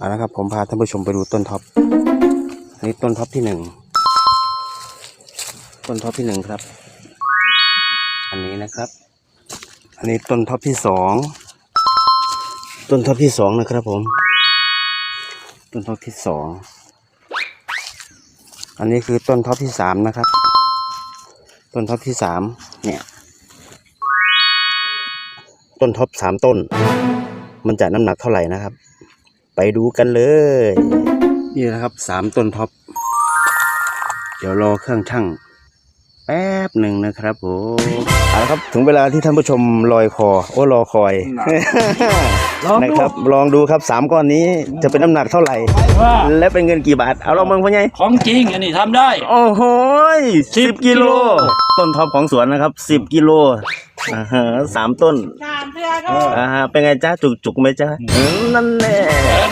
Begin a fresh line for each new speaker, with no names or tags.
เอาละครับผมพาท่านผู้ชมไปดูต้นท็อปอันนี้ต้นท็อปที่หนึ่งต้นท็อปที่หนึ่งครับ อันนี้นะครับ อันนี้ต้นท็อปที่สองต้นท็อปที่สองนะครับผม ต้นท็อปที่สองอันนี้คือต้นท็อปที่สามนะครับ ต้นท็อปที่สามเนี่ยต้นท็อปสามต้น มันจะน้ำหนักเท่าไหร่นะครับ ไปดูกันเลย นี่นะครับสามต้นท็อป เดี๋ยวรอเครื่องช่างแป๊บหนึ่งนะครับผมเอาละครับถึงเวลาที่ท่านผู้ชมลอยคอ โอ้รอคอย
ลองดู
นะครับ ลองดูครับสามก้อนนี้จะเป็นน้ำหนักเท่าไหร่
ว่า
และเป็นเงินกี่บาท เอาลองเมืองพ่อใหญ่
ของจริงอันนี้ทำได้
โอ้โหสิบ
10
กิโล
กิโล
ต้นท็อปของสวนนะครับสิบกิโลอ่าฮะสามต้น
สามเดือนก็
อ่าฮะเป็นไงจ้าจุกจุกไหมจ้านั่นแน่